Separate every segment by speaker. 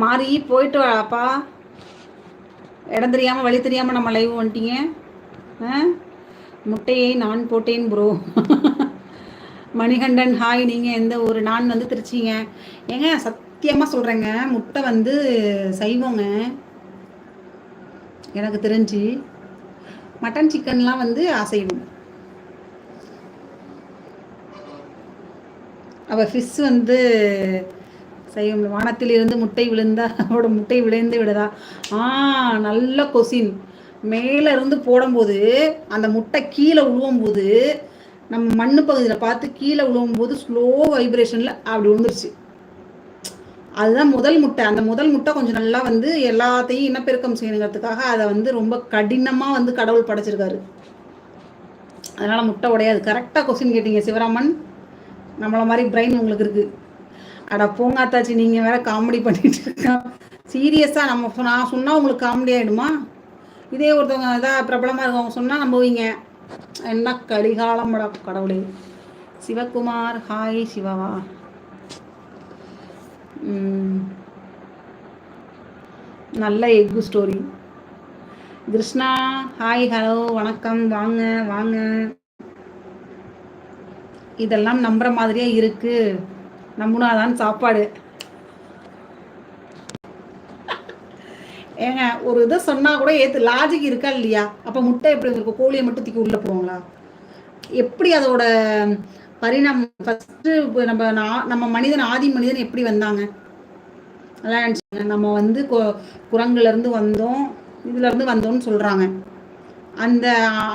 Speaker 1: மாறி போயிட்டு வாப்பா இடம் தெரியாமல் வழி தெரியாமல் நம்ம லைவ் வந்துட்டீங்க. முட்டையை நான் போட்டேன் ப்ரோ மணிகண்டன் ஹாய் நீங்கள் எந்த ஊர்? நான் வந்து திருச்சிங்க. ஏங்க சத்தியமாக சொல்கிறேங்க முட்டை வந்து செய்வோங்க எனக்கு தெரிஞ்சு மட்டன் சிக்கன்லாம் வந்து அசைவோம் அவள் ஃபிஷ் வந்து செய்யும் வானத்தில் இருந்து முட்டை விழுந்தா அவரோட முட்டை விழுந்து விடுதா? ஆ நல்ல கொசின். மேலே இருந்து போடும்போது அந்த முட்டை கீழே உழுவும் போது நம்ம மண்ணு பகுதியில் பார்த்து கீழே உழுவும் போது ஸ்லோ வைப்ரேஷனில் அப்படி விழுந்துருச்சு அதுதான் முதல் முட்டை. அந்த முதல் முட்டை கொஞ்சம் நல்லா வந்து எல்லாத்தையும் இனப்பெருக்கம் செய்யணுங்கிறதுக்காக அதை வந்து ரொம்ப கடினமாக வந்து கடவுள் படைச்சிருக்காரு. அதனால் முட்டை உடையாது. கரெக்டாக கொஸ்டின் கேட்டீங்க சிவராமன். நம்மளை மாதிரி பிரெயின் உங்களுக்கு இருக்குது அட பூங்காத்தாச்சி நீங்கள் வேற காமெடி பண்ணிட்டு இருக்கோம் சீரியஸாக நம்ம நான் சொன்னால் உங்களுக்கு காமெடி ஆகிடுமா இதே ஒருத்தவங்க இதாக பிரபலமாக இருக்கவங்க சொன்னால் நம்புவீங்க. என்ன கடிகாலம்டா கடவுளே. சிவகுமார் ஹாய் சிவாவா. நல்ல எக்கு ஸ்டோரி கிருஷ்ணா ஹாய் ஹலோ வணக்கம் வாங்க வாங்க. இதெல்லாம் நம்புற மாதிரியே இருக்கு. நம்புனாதான் சாப்பாடு. ஏங்க ஒரு இதை சொன்னால் கூட ஏற்று லாஜிக் இருக்கா இல்லையா? அப்போ முட்டை எப்படி இருக்கும் கோழியை மட்டும் தூக்கி உள்ளே போடுவாங்களா? எப்படி அதோட பரிணாமம் ஃபஸ்ட்டு நம்ம நா- நம்ம மனிதன் ஆதி மனிதன் எப்படி வந்தாங்க? அதான் நினச்சிங்க நம்ம வந்து கு- குரங்குலேருந்து வந்தோம் இதுலேருந்து வந்தோம்னு சொல்கிறாங்க அந்த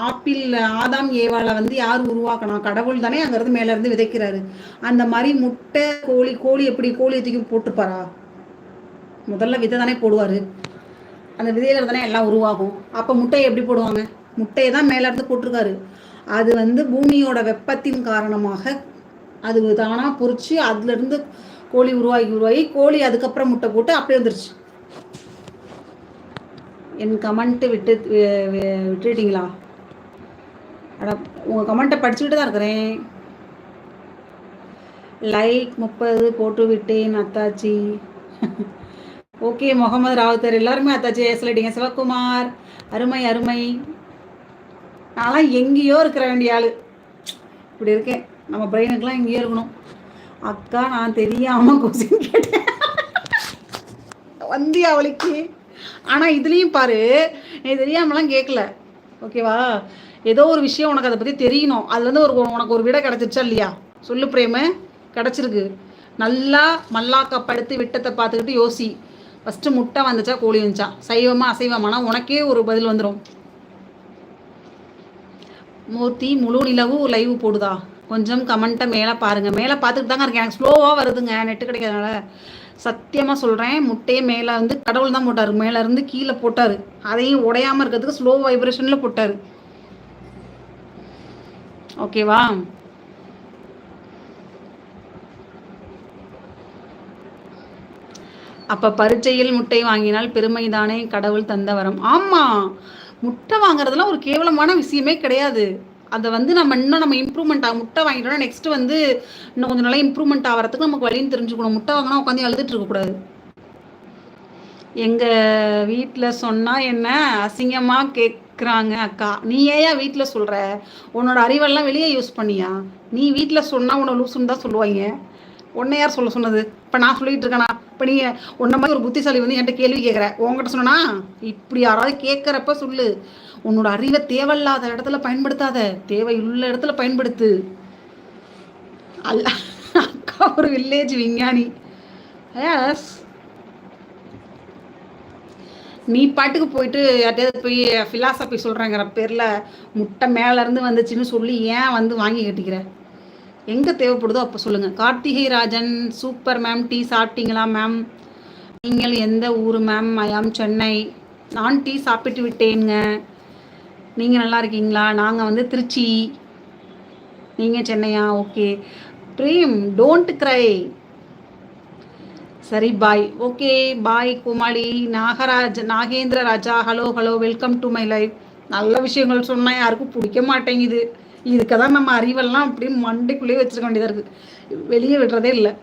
Speaker 1: ஆப்பிள் ஆதாம் ஏவாளை வந்து யார் உருவாக்கணும் கடவுள் தானே அங்கேருந்து மேலேருந்து விதைக்கிறாரு. அந்த மாதிரி முட்டை கோழி கோழி எப்படி கோழியை தூக்கி போட்டுப்பாரா? முதல்ல விதை தானே போடுவார். அந்த விதையில தானே எல்லாம் உருவாகும். அப்போ முட்டையை எப்படி போடுவாங்க? முட்டையை தான் மேலேருந்து போட்டிருக்காரு. அது வந்து பூமியோட வெப்பத்தின் காரணமாக அது தானாக பொறிச்சு அதுலேருந்து கோழி உருவாகி உருவாகி கோழி அதுக்கப்புறம் முட்டை போட்டு அப்படியே வந்துருச்சு. என் கமெண்ட்டு விட்டு விட்டுட்டீங்களா? அட உங்கள் கமெண்ட்டை படிச்சுக்கிட்டு தான் இருக்கிறேன். லைக் முப்பது போட்டு விட்டேன் அத்தாச்சி. ஓகே முகமது ராவுத்தர். எல்லாருமே அத்தாச்சி சொல்லிட்டீங்க சிவகுமார் அருமை அருமை. நான்லாம் எங்கேயோ இருக்கிற வேண்டிய ஆள். இப்படி இருக்கேன். நம்ம பிரெயினுக்கெலாம் எங்கேயோ இருக்கணும். அக்கா நான் தெரியாமல் கொஸ்டின் கேட்டேன். வந்தியா அவளுக்கு? ஆனால் இதுலேயும் பாரு நீ தெரியாமலாம் கேட்கல ஓகேவா ஏதோ ஒரு விஷயம் உனக்கு அதை பற்றி தெரியணும். அதுலேருந்து ஒரு உனக்கு ஒரு விடை கிடச்சிருச்சா இல்லையா? சொல்லு பிரேம. கிடச்சிருக்கு. நல்லா மல்லாக்கா படுத்து விட்டத்தை பார்த்துக்கிட்டு யோசி. ஃபஸ்ட்டு முட்டை வந்துச்சா கோழி வந்துச்சா? சைவமா அசைவமானா உனக்கே ஒரு பதில் வந்துடும் மூர்த்தி முழு நிலவு லைவ் போடுதா? கொஞ்சம் கமெண்ட்டை மேலே பாருங்கள் மேலே பார்த்துக்கிட்டு தாங்க இருக்கேன். எனக்கு ஸ்லோவாக வருதுங்க. நெட்டு கிடைக்காதனால. சத்தியமாக சொல்கிறேன் முட்டையை மேலே வந்து கடவுள் தான் போட்டார். மேலே இருந்து கீழே போட்டார். அதையும் உடையாமல் இருக்கிறதுக்கு ஸ்லோ வைப்ரேஷனில் போட்டார். ஓகேவா அப்போ பரீட்சையில் முட்டை வாங்கினால் பெருமைதானே கடவுள் தந்த வரம். ஆமாம் முட்டை வாங்குறதுலாம் ஒரு கேவலமான விஷயமே கிடையாது. அதை வந்து நம்ம இன்னும் நம்ம இம்ப்ரூவ்மெண்ட் ஆகும் முட்டை வாங்கிட்டோம்னா நெக்ஸ்ட் வந்து இன்னும் கொஞ்சம் நல்லா இம்ப்ரூவ்மெண்ட் ஆகிறதுக்கு நமக்கு வழின்னு தெரிஞ்சுக்கணும். முட்டை வாங்கினா உட்காந்து எழுதிட்டு இருக்கக்கூடாது எங்கள் வீட்டில் சொன்னால் என்ன? அசிங்கமாக கேட்குறாங்க அக்கா. நீ ஏன் வீட்டில் சொல்கிற உன்னோட அறிவெல்லாம் வெளியே யூஸ் பண்ணியா? நீ வீட்டில் சொன்னால் உன்னை லூசுன்னு தான் சொல்லுவாங்க உன்னை யார் சொல்ல சொன்னது? இப்போ நான் சொல்லிகிட்டு இருக்கேனா? இப்போ நீ உன்ன மாதிரி ஒரு புத்திசாலி வந்து என்கிட்ட கேள்வி கேட்குற உங்ககிட்ட சொன்னா இப்படி யாராவது கேட்குறப்ப சொல்லு. உன்னோட அறிவை தேவையில்லாத இடத்துல பயன்படுத்தாத. தேவையுள்ள இடத்துல பயன்படுத்து. அல்ல அக்கா ஒரு வில்லேஜ் விஞ்ஞானி. எஸ் நீ பாட்டுக்கு போயிட்டு யார்ட்டையாவது போய் ஃபிலாசபி சொல்கிறேங்கிற பேரில் முட்டை மேலேருந்து வந்துச்சுன்னு சொல்லி ஏன் வந்து வாங்கி கட்டிக்கிற? எங்கே தேவைப்படுதோ அப்போ சொல்லுங்கள் Karthigai Rajan super ma'am tea சாப்பிட்டீங்களா மேம் நீங்கள் எந்த ஊர் மேம் ஐயாம் சென்னை. நான் டீ சாப்பிட்டு விட்டேங்க நீங்கள் நல்லா இருக்கீங்களா? நாங்கள் வந்து திருச்சி. நீங்கள் சென்னையா? ஓகே பிரேம் டோன்ட் க்ரை சரி bye okay bye Comali. Nagaraj Nagendra Raja hello hello welcome to my life நல்ல விஷயங்கள் சொன்னால் யாருக்கும் பிடிக்க மாட்டேங்குது. இதுக்கு தான் நம்ம அறிவெல்லாம் அப்படியே மண்டைக்குள்ளேயே வச்சிருக்க வேண்டியதாக இருக்குது வெளியே விடுறதே இல்லை.